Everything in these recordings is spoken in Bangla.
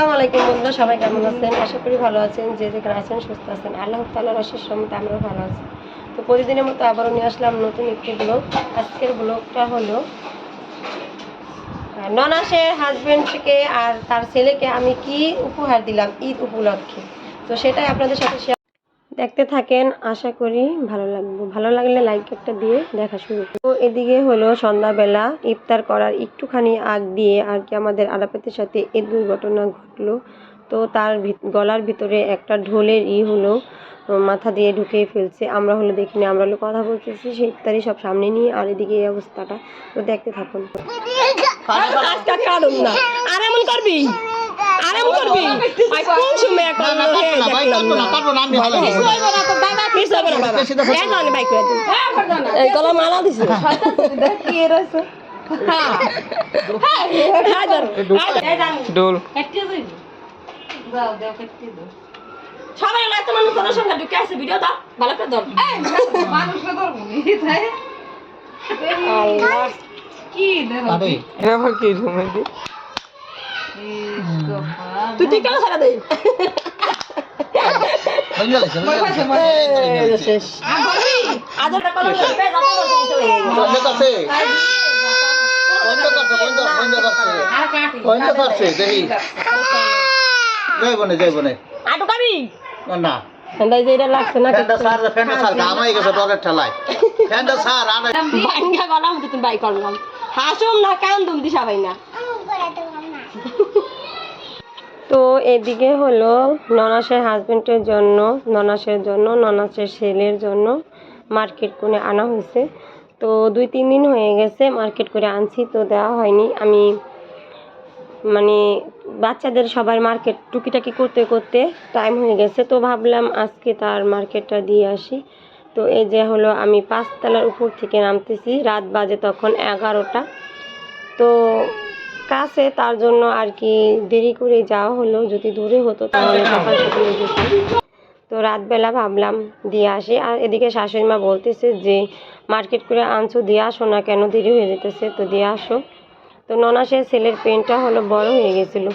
আসসালামু আলাইকুম বন্ধুরা, সবাই কেমন আছেন? আশা করি ভালো আছেন, যে যেখানে আছেন সুস্থ আছেন। আল্লাহ তাল্লাহ রসের সময় আমরাও ভালো আছি। তো প্রতিদিনের মতো আবারও নিয়ে আসলাম নতুন একটি ব্লগ আজকের ব্লগটা হলো ননাসের হাজবেন্ডকে আর তার ছেলেকে আমি কি উপহার দিলাম ঈদ উপলক্ষে? তো সেটাই আপনাদের সাথে দেখতে থাকেন আশা করি ভালো লাগবে। ভালো লাগলে লাইক একটা দিয়ে দেখা শুরু। তো এদিকে হলো সন্ধ্যাবেলা ইফতার করার একটুখানি আগ দিয়ে আর কি আমাদের আলাপেতের সাথে এই দুর্ঘটনা ঘটলো। তো তার ভিত- গলার ভিতরে একটা ঢোলের ই হলো মাথা দিয়ে ঢুকিয়ে ফেলছে। আমরা হলো দেখিনি আমরা হলো কথা বলতেছি সেই ইফতারি সব সামনে নিয়ে আর এদিকে এই অবস্থাটা। তো দেখতে থাকুন। কারণ না। আর এমন করবি? আর এমন করবি আই কোন সময় করল হে দেখলাম না কিছু হইব না তো বাবা কিছু হইব না বাবা এই জানি বাইক করে দিন এই গলা মালা দিছে হ্যাঁ ধর এই জানি ডোল সবাই এলাকা তো মানুষ তোর সঙ্গে ঢুকে আছে ভিডিও দাও ভালো করে ধর আল্লাহ এটা আবার কি রুমে দি তুই ঠিক সারা দে এই শেষ আদরটা করো না বে যাতে বসে কিছু হয়ে গেছে আটু কাবি সন্ধ্যায় যে এটা লাগছে গলাম তুমি বাই করলাম হাসুম না কান্দুম দিশা ভাই না। তো এদিকে হলো ননাসের হাজবেন্ডের জন্য, ননাসের জন্য, ননাসের ছেলের জন্য মার্কেট করে আনা হয়েছে। তো দুই, তিন দিন হয়ে গেছে মার্কেট করে আনছি, তো দেওয়া হয়নি। আমি মানে বাচ্চাদের সবার মার্কেট টুকিটাকি করতে করতে টাইম হয়ে গেছে। তো ভাবলাম আজকে তার মার্কেটটা দিয়ে আসি। তো এই যে হলো আমি পাঁচতলার উপর থেকে নামতেছি, রাত বাজে তখন এগারোটা। তো কাছে তার জন্য আর কি দেরি করে যাওয়া হলো। যদি দূরে হতো তাহলে সকাল সকালে যেতাম। তো রাতবেলা ভাবলাম দিয়ে আসি। আর এদিকে শাশুড়ি মা বলতেছে যে মার্কেট করে আনছো দিয়ে আসো না কেন? দেরি হয়ে যেতেছে তো দিয়ে আসো। তো ননাসের ছেলের পেনটা হলো বড় হয়ে গেছিল।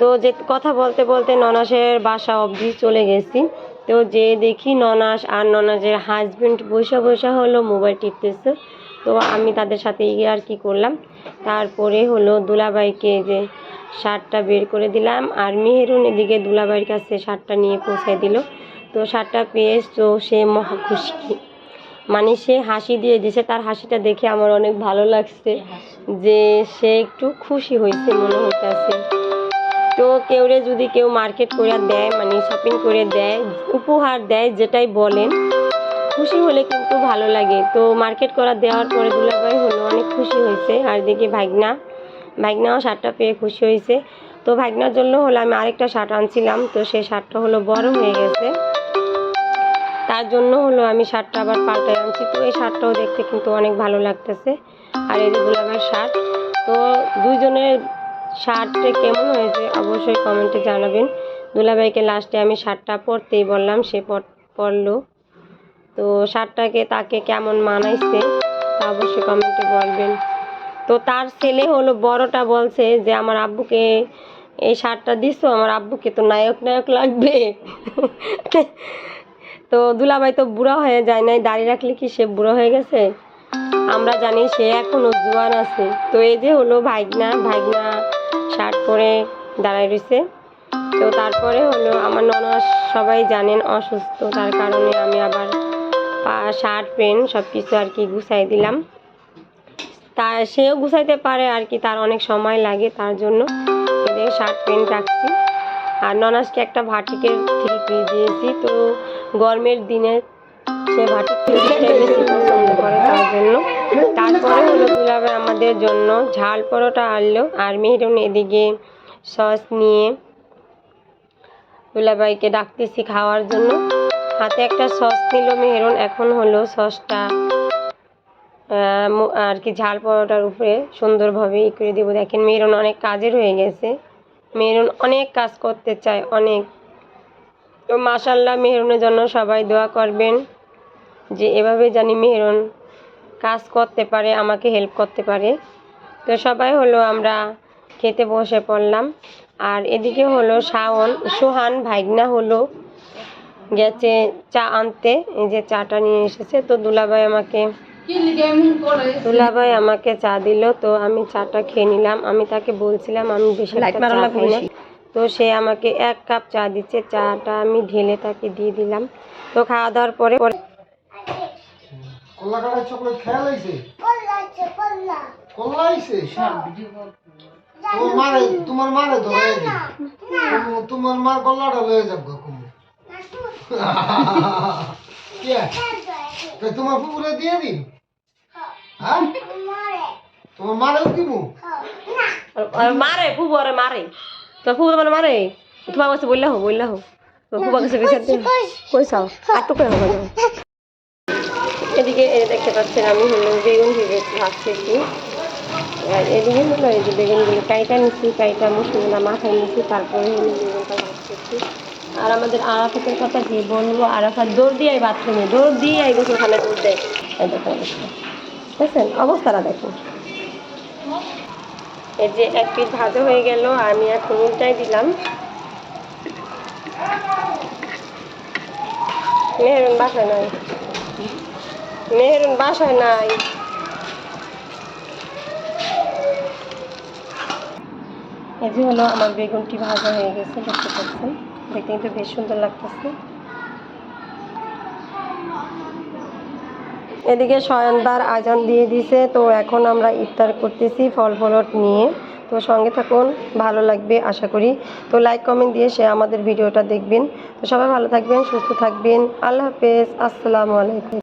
তো যে কথা বলতে বলতে ননাসের বাসা অবধি চলে গেছি। তো যে দেখি ননাস আর ননাসের হাজবেন্ড বসে বসে হলো মোবাইল টিপতেছে। তো আমি তাদের সাথে গিয়ে আর কি করলাম। তারপরে হলো দুলাবাইকে যে শার্টটা বের করে দিলাম আর মেহেরুন এদিকে দুলাবাইয়ের কাছে শার্টটা নিয়ে পৌঁছায় দিল। তো শার্টটা পেয়ে তো সে মহা খুশি মানে সে হাসি দিয়ে দিছে, তার হাসিটা দেখে আমার অনেক ভালো লাগছে যে সে একটু খুশি হয়েছে মনে হইতেছে। তো কেউরে যদি কেউ মার্কেট করে দেয় মানে শপিং করে দেয়, উপহার দেয় যেটাই বলেন খুশি হলে কিন্তু ভালো লাগে। তো মার্কেট করা দেওয়ার পরে দুলাভাই হলো, অনেক খুশি হয়েছে। আর দেখি ভাগনা, ভাগনাও শার্টটা পেয়ে খুশি হয়েছে। তো ভাগনার জন্য হলো আমি আরেকটা শার্ট আনছিলাম, তো সেই শার্টটা হলো বড় হয়ে গেছে। তার জন্য হলো আমি শার্টটা আবার পাল্টাই আনছি। তো এই শার্টটাও দেখতে কিন্তু অনেক ভালো লাগতেছে। আর এই যে দুলাভাইয়ের শার্ট, তো দুইজনের শার্টটা কেমন হয়েছে অবশ্যই কমেন্টে জানাবেন। দুলাভাইকে লাস্টে আমি শার্টটা পরতেই বললাম, সে পর- পরলো। তো শার্টটাকে তাকে কেমন মানাইছে তা অবশ্যই কমেন্টে বলবেন। তো তার ছেলে হলো বড়টা বলছে যে, আমার আব্বুকে এই শার্টটা দিছো? আমার আব্বুকে তো নায়ক নায়ক লাগবে। তো দুলাভাই তো বুড়া হয়ে যায় নাই, দাড়ি রাখলে কি সে বুড়ো হয়ে গেছে? আমরা জানি সে এখনও জোয়ান আছে। তো এই যে হলো ভাইগনা ভাইগনা শার্ট পরে দাঁড়ায় রয়েছে তো তারপরে হলো আমার ননদ সবাই জানেন অসুস্থ, তার কারণে আমি আবার শার্ট, প্যান্ট সব কিছু আর কি গুছাই দিলাম। তা সেও গুছাইতে পারে আর কি, তার অনেক সময় লাগে তার জন্য। শার্ট, প্যান্ট রাখছি। আর ননাসকে একটা ভাটিকের থ্রি পিস দিয়েছি, তো গরমের দিনে সে ভাটিক বেশি পছন্দ করে তার জন্য। তারপরে হলো দুলাভাই আমাদের জন্য ঝাল পরোটা আনলো, আর মেহরুন এদিকে সস নিয়ে দুলাভাইকে ডাকতেছি খাওয়ার জন্য। হাতে একটা সস নিল মেহরুন, এখন হলো সসটা আর কি ঝাল পরোটার উপরে সুন্দরভাবে ই করে দেবো। দেখেন মেহরুন অনেক কাজের হয়ে গেছে। মেহরুন অনেক কাজ করতে চায়, অনেক। তো মাসাল্লাহ মেহরুনের জন্য সবাই দোয়া করবেন যে এভাবে জানি মেহরুন কাজ করতে পারে, আমাকে হেল্প করতে পারে। তো সবাই হলো আমরা খেতে বসে পড়লাম। আর এদিকে হলো শাওন, সোহান ভাইগনা হলো। গেছে চা আনতে এই যে চাটা নিয়ে এসেছে। তো দুলাভাই আমাকে দুলাভাই আমাকে চা দিল। তো আমি চাটা খেয়ে নিলাম। আমি তাকে বলছিলাম আমি বেশি তো সে আমাকে এক কাপ চা দিচ্ছে। চাটা আমি ঢেলে তাকে দিয়ে দিলাম। তো খাওয়া দাওয়ার পরে তোমার মারে তোমার মারে ধরে তোমার মার কল্লাটা লয়ে যাব তোমার পুকুরে দিয়ে দিন। হ্যাঁ। তোমার মারেও দিমু আর মারে ফুবু আরে মারে। তোর মানে মারে? তোমার কাছে বললে হো বললে হো কাছে বিচার হবে এদিকে এই দেখতে পাচ্ছেন আমি হলো বেগুন ভেজে ভাজতেছি আর এদিকে হলো এই যে বেগুনগুলো কাইটা নিচ্ছি কাইটা মশলা মাথায় নিচ্ছি তারপরে হলো বেগুনটা ভাজতেছি আর আমাদের আরাফাতের কথা যে বলব? আরাফাত দৌড় দিয়ে বাথরুমে, দৌড় দিয়ে আই গোসলখানে দৌড় দেয়। দেখো অবস্থা। বুঝছেন অবস্থাটা দেখুন এই যে এক পিস ভাজা হয়ে গেল, আমি এখন উল্টাই দিলাম। মেহরুন বাসায় নাই। মেহরুন বাসায় নাই। এই যে হলো আমার বেগুনটি ভাজা হয়ে গেছে, দেখতে পাচ্ছেন? দেখতে কিন্তু বেশ সুন্দর লাগতেছে। এদিকে সয়নদার আজান দিয়ে দিছে, তো এখন আমরা ইফতার করতেছি ফল ফলট নিয়ে। তো সঙ্গে থাকুন, ভালো লাগবে আশা করি। তো লাইক কমেন্ট দিয়ে সে আমাদের ভিডিওটা দেখবেন। তো সবাই ভালো থাকবেন, সুস্থ থাকবেন। আল্লাহ হাফেজ, আসসালামু আলাইকুম।